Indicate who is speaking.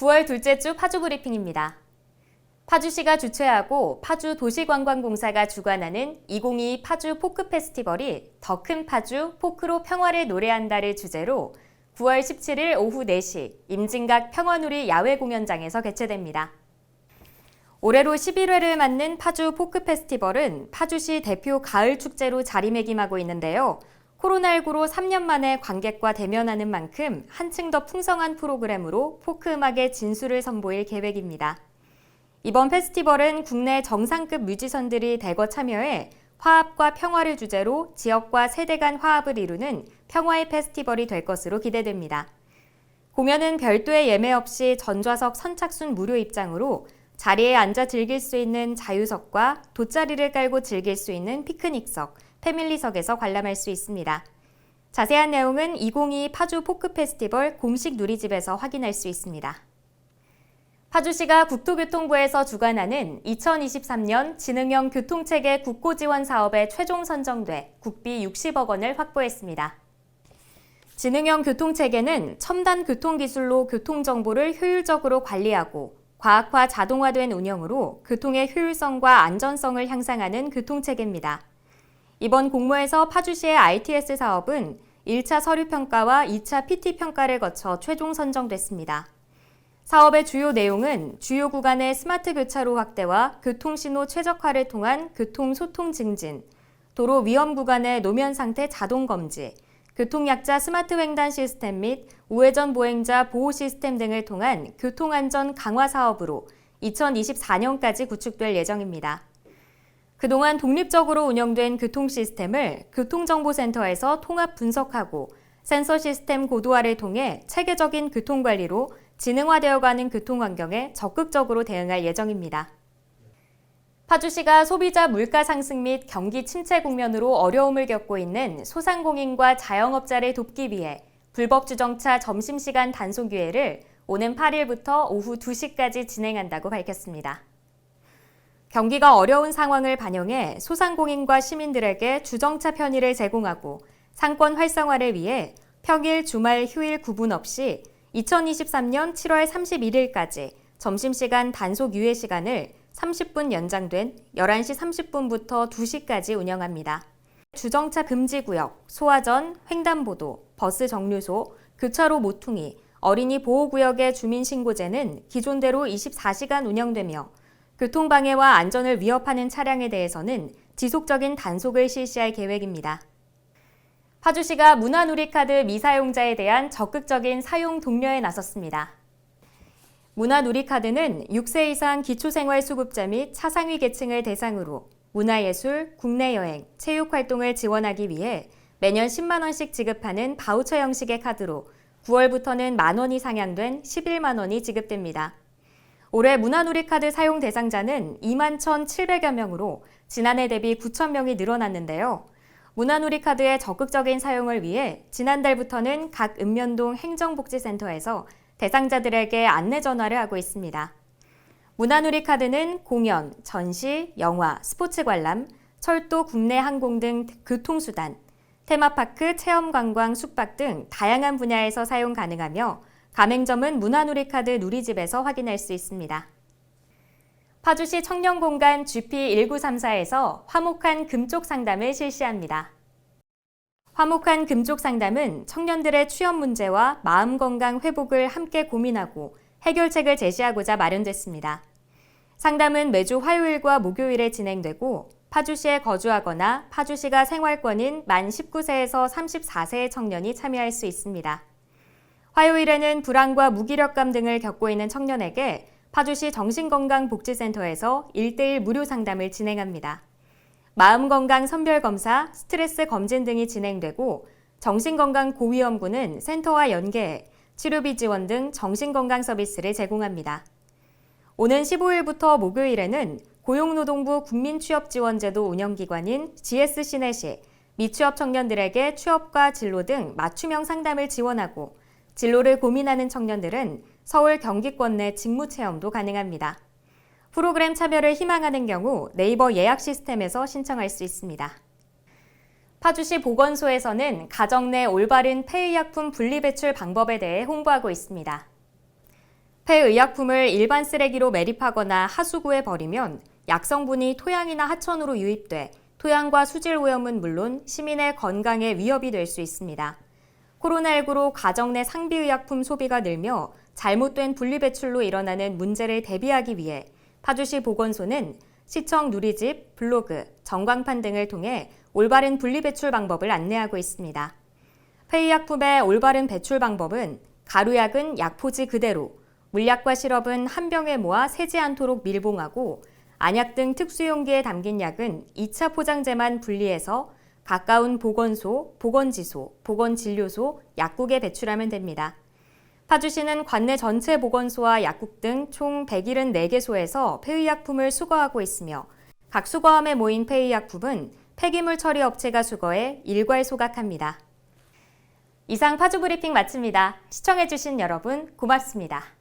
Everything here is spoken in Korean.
Speaker 1: 9월 둘째 주 파주 브리핑입니다. 파주시가 주최하고 파주 도시관광공사가 주관하는 2022 파주 포크 페스티벌이 더 큰 파주 포크로 평화를 노래한다를 주제로 9월 17일 오후 4시 임진각 평화누리 야외 공연장에서 개최됩니다. 올해로 11회를 맞는 파주 포크 페스티벌은 파주시 대표 가을 축제로 자리매김하고 있는데요. 코로나19로 3년 만에 관객과 대면하는 만큼 한층 더 풍성한 프로그램으로 포크 음악의 진수를 선보일 계획입니다. 이번 페스티벌은 국내 정상급 뮤지션들이 대거 참여해 화합과 평화를 주제로 지역과 세대 간 화합을 이루는 평화의 페스티벌이 될 것으로 기대됩니다. 공연은 별도의 예매 없이 전좌석 선착순 무료 입장으로 자리에 앉아 즐길 수 있는 자유석과 돗자리를 깔고 즐길 수 있는 피크닉석, 패밀리석에서 관람할 수 있습니다. 자세한 내용은 2022 파주 포크 페스티벌 공식 누리집에서 확인할 수 있습니다. 파주시가 국토교통부에서 주관하는 2023년 지능형 교통체계 국고 지원 사업에 최종 선정돼 국비 60억 원을 확보했습니다. 지능형 교통체계는 첨단 교통기술로 교통정보를 효율적으로 관리하고 과학화 자동화된 운영으로 교통의 효율성과 안전성을 향상하는 교통체계입니다. 이번 공모에서 파주시의 ITS 사업은 1차 서류평가와 2차 PT평가를 거쳐 최종 선정됐습니다. 사업의 주요 내용은 주요 구간의 스마트 교차로 확대와 교통신호 최적화를 통한 교통소통 증진, 도로 위험 구간의 노면 상태 자동 검지, 교통약자 스마트 횡단 시스템 및 우회전 보행자 보호 시스템 등을 통한 교통안전 강화 사업으로 2024년까지 구축될 예정입니다. 그동안 독립적으로 운영된 교통 시스템을 교통정보센터에서 통합 분석하고 센서 시스템 고도화를 통해 체계적인 교통관리로 지능화되어가는 교통환경에 적극적으로 대응할 예정입니다. 파주시가 소비자 물가 상승 및 경기 침체 국면으로 어려움을 겪고 있는 소상공인과 자영업자를 돕기 위해 불법 주정차 점심시간 단속 기회를 오는 8일부터 오후 2시까지 진행한다고 밝혔습니다. 경기가 어려운 상황을 반영해 소상공인과 시민들에게 주정차 편의를 제공하고 상권 활성화를 위해 평일, 주말, 휴일 구분 없이 2023년 7월 31일까지 점심시간 단속 유예 시간을 30분 연장된 11시 30분부터 2시까지 운영합니다. 주정차 금지 구역, 소화전, 횡단보도, 버스 정류소, 교차로 모퉁이, 어린이 보호구역의 주민신고제는 기존대로 24시간 운영되며 교통방해와 안전을 위협하는 차량에 대해서는 지속적인 단속을 실시할 계획입니다. 파주시가 문화누리카드 미사용자에 대한 적극적인 사용 독려에 나섰습니다. 문화누리카드는 6세 이상 기초생활수급자 및 차상위 계층을 대상으로 문화예술, 국내 여행, 체육 활동을 지원하기 위해 매년 10만 원씩 지급하는 바우처 형식의 카드로 9월부터는 만 원이 상향된 11만 원이 지급됩니다. 올해 문화누리카드 사용 대상자는 2만 1,700여 명으로 지난해 대비 9천 명이 늘어났는데요. 문화누리카드의 적극적인 사용을 위해 지난달부터는 각 읍면동 행정복지센터에서 대상자들에게 안내 전화를 하고 있습니다. 문화누리 카드는 공연, 전시, 영화, 스포츠 관람, 철도, 국내 항공 등 교통수단, 테마파크, 체험관광, 숙박 등 다양한 분야에서 사용 가능하며 가맹점은 문화누리 카드 누리집에서 확인할 수 있습니다. 파주시 청년공간 GP1934에서 화목한 금쪽 상담을 실시합니다. 화목한 금쪽 상담은 청년들의 취업 문제와 마음 건강 회복을 함께 고민하고 해결책을 제시하고자 마련됐습니다. 상담은 매주 화요일과 목요일에 진행되고 파주시에 거주하거나 파주시가 생활권인 만 19세에서 34세의 청년이 참여할 수 있습니다. 화요일에는 불안과 무기력감 등을 겪고 있는 청년에게 파주시 정신건강복지센터에서 1대1 무료 상담을 진행합니다. 마음건강 선별검사, 스트레스 검진 등이 진행되고 정신건강 고위험군은 센터와 연계해 치료비 지원 등 정신건강 서비스를 제공합니다. 오는 15일부터 목요일에는 고용노동부 국민취업지원제도 운영기관인 GS시넷이 미취업 청년들에게 취업과 진로 등 맞춤형 상담을 지원하고 진로를 고민하는 청년들은 서울 경기권 내 직무 체험도 가능합니다. 프로그램 참여를 희망하는 경우 네이버 예약 시스템에서 신청할 수 있습니다. 파주시 보건소에서는 가정 내 올바른 폐의약품 분리배출 방법에 대해 홍보하고 있습니다. 폐의약품을 일반 쓰레기로 매립하거나 하수구에 버리면 약성분이 토양이나 하천으로 유입돼 토양과 수질 오염은 물론 시민의 건강에 위협이 될 수 있습니다. 코로나19로 가정 내 상비의약품 소비가 늘며 잘못된 분리배출로 일어나는 문제를 대비하기 위해 파주시 보건소는 시청 누리집, 블로그, 전광판 등을 통해 올바른 분리배출 방법을 안내하고 있습니다. 폐의약품의 올바른 배출 방법은 가루약은 약포지 그대로, 물약과 시럽은 한 병에 모아 새지 않도록 밀봉하고 안약 등 특수용기에 담긴 약은 2차 포장재만 분리해서 가까운 보건소, 보건지소, 보건진료소, 약국에 배출하면 됩니다. 파주시는 관내 전체 보건소와 약국 등 총 174개소에서 폐의약품을 수거하고 있으며 각 수거함에 모인 폐의약품은 폐기물 처리 업체가 수거해 일괄 소각합니다. 이상 파주 브리핑 마칩니다. 시청해주신 여러분 고맙습니다.